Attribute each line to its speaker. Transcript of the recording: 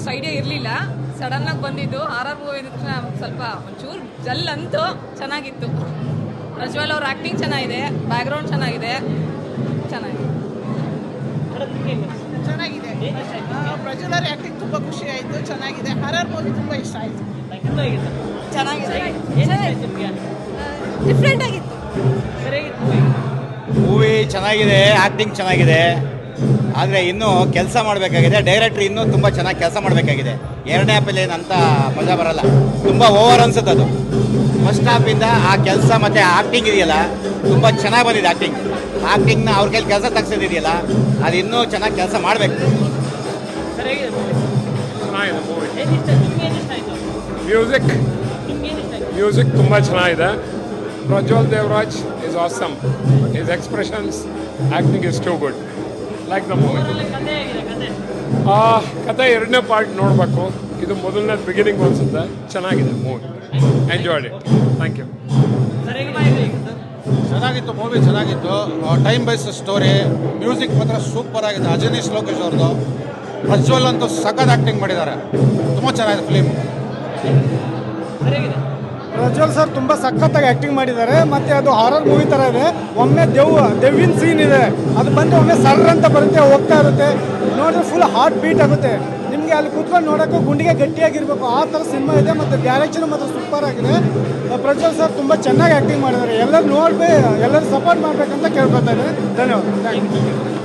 Speaker 1: ಅಷ್ಟು ಐಡಿಯಾ ಇರಲಿಲ್ಲ. ಸಡನ್ನಾಗಿ ಬಂದಿದ್ದು. ಆರ್ ಆರ್ ಮೂವಿ ತಕ್ಷಣ ಸ್ವಲ್ಪ ಒಂಚೂರು ಜಲ್ ಅಂತೂ ಚೆನ್ನಾಗಿತ್ತು. ಪ್ರಜ್ವಲ್ ಅವ್ರ ಆ್ಯಕ್ಟಿಂಗ್ ಚೆನ್ನಾಗಿದೆ. ಬ್ಯಾಕ್ಗ್ರೌಂಡ್ ಚೆನ್ನಾಗಿದೆ. ಚೆನ್ನಾಗಿದೆ.
Speaker 2: ಚೆನ್ನಾಗಿದೆ. ಪ್ರಜ್ವಲರ್ ಆ್ಯಕ್ಟಿಂಗ್ ತುಂಬ ಖುಷಿ ಆಯಿತು. ಚೆನ್ನಾಗಿದೆ. ಹರರ್ ಮೂವಿ ತುಂಬ ಇಷ್ಟ ಆಯಿತು. ಚೆನ್ನಾಗಿದೆ.
Speaker 1: ಡಿಫ್ರೆಂಟ್ ಆಗಿತ್ತು.
Speaker 3: ಮೂವಿ ಚೆನ್ನಾಗಿದೆ. ಆ್ಯಕ್ಟಿಂಗ್ ಚೆನ್ನಾಗಿದೆ. ಆದರೆ ಇನ್ನೂ ಕೆಲಸ ಮಾಡಬೇಕಾಗಿದೆ. ಡೈರೆಕ್ಟ್ರ್ ಇನ್ನೂ ತುಂಬ ಚೆನ್ನಾಗಿ ಕೆಲಸ ಮಾಡಬೇಕಾಗಿದೆ. ಎರಡನೇ ಆ್ಯಪಲ್ಲಿ ಏನಂತ ಮಜಾ ಬರಲ್ಲ. ತುಂಬ ಓವರ್ ಅನ್ಸುತ್ತೆ ಅದು. ಫಸ್ಟ್ ಹಾಫಿಂದ ಆ ಕೆಲಸ ಮತ್ತು ಆ್ಯಕ್ಟಿಂಗ್ ಇದೆಯಲ್ಲ ತುಂಬ ಚೆನ್ನಾಗಿ ಬಂದಿದೆ ಆ್ಯಕ್ಟಿಂಗ್ ಆ್ಯಕ್ಟಿಂಗ್ನ ಅವ್ರ ಕೈಲಿ ಕೆಲಸ ತೆಗ್ಸೋದಿದೆಯಲ್ಲ ಅದು ಇನ್ನೂ ಚೆನ್ನಾಗಿ ಕೆಲಸ ಮಾಡಬೇಕು.
Speaker 4: ಮ್ಯೂಸಿಕ್ ಮ್ಯೂಸಿಕ್ ತುಂಬ ಚೆನ್ನಾಗಿದೆ. Prajwal Devaraj is awesome is expressions acting is too good like the movie ಕತೆ ಎರಡನೇ ಪಾರ್ಟ್ ನೋಡಬೇಕು. ಇದು ಮೊದಲನೇ ಬಿಗಿನಿಂಗ್ ಅನ್ಸುತ್ತೆ. ಚೆನ್ನಾಗಿದೆ movie enjoyed it thank you
Speaker 5: ಚೆನ್ನಾಗಿತ್ತು ಮೂವಿ ಚೆನ್ನಾಗಿತ್ತು. ಟೈಮ್ ಬೈಸ್ ಸ್ಟೋರಿ ಮ್ಯೂಸಿಕ್ ಮಾತ್ರ ಸೂಪರ್ ಆಗಿದೆ. ಅಜನೀಶ್ ಲೋಕೇಶ್ ಅವ್ರದ್ದು ಪ್ರಜ್ವಲ್ ಅಂತೂ ಸಖತ್ ಆ್ಯಕ್ಟಿಂಗ್ ಮಾಡಿದ್ದಾರೆ. ತುಂಬ ಚೆನ್ನಾಗಿದೆ ಫಿಲಿಮ್
Speaker 6: ಪ್ರಜ್ವಲ್ ಸರ್ ತುಂಬ ಸಖತ್ತಾಗಿ ಆ್ಯಕ್ಟಿಂಗ್ ಮಾಡಿದ್ದಾರೆ. ಮತ್ತು ಅದು ಹಾರರ್ ಮೂವಿ ಥರ ಇದೆ. ಒಮ್ಮೆ ದೆವ್ ದೆವ್ವಿನ ಸೀನ್ ಇದೆ. ಅದು ಬಂದು ಒಮ್ಮೆ ಸರ್ ಅಂತ ಬರುತ್ತೆ, ಹೋಗ್ತಾ ಇರುತ್ತೆ. ನೋಡಿದ್ರೆ ಫುಲ್ ಹಾರ್ಟ್ ಬೀಟ್ ಆಗುತ್ತೆ. ನಿಮಗೆ ಅಲ್ಲಿ ಕೂತ್ಕೊಂಡು ನೋಡೋಕ್ಕೂ ಗುಂಡಿಗೆ ಗಟ್ಟಿಯಾಗಿರ್ಬೇಕು. ಆ ಥರ ಸಿನಿಮಾ ಇದೆ ಮತ್ತು ಡೈರೆಕ್ಷನ್ ಮಾತ್ರ ಸೂಪರ್ ಆಗಿದೆ. ಪ್ರಜ್ವಲ್ ಸರ್ ತುಂಬ ಚೆನ್ನಾಗಿ ಆ್ಯಕ್ಟಿಂಗ್ ಮಾಡಿದ್ದಾರೆ. ಎಲ್ಲರೂ ನೋಡ್ಬೇ, ಎಲ್ಲರೂ ಸಪೋರ್ಟ್ ಮಾಡಬೇಕಂತ ಕೇಳ್ಕೊತಾ ಇದ್ದಾರೆ ಧನ್ಯವಾದ. Thank you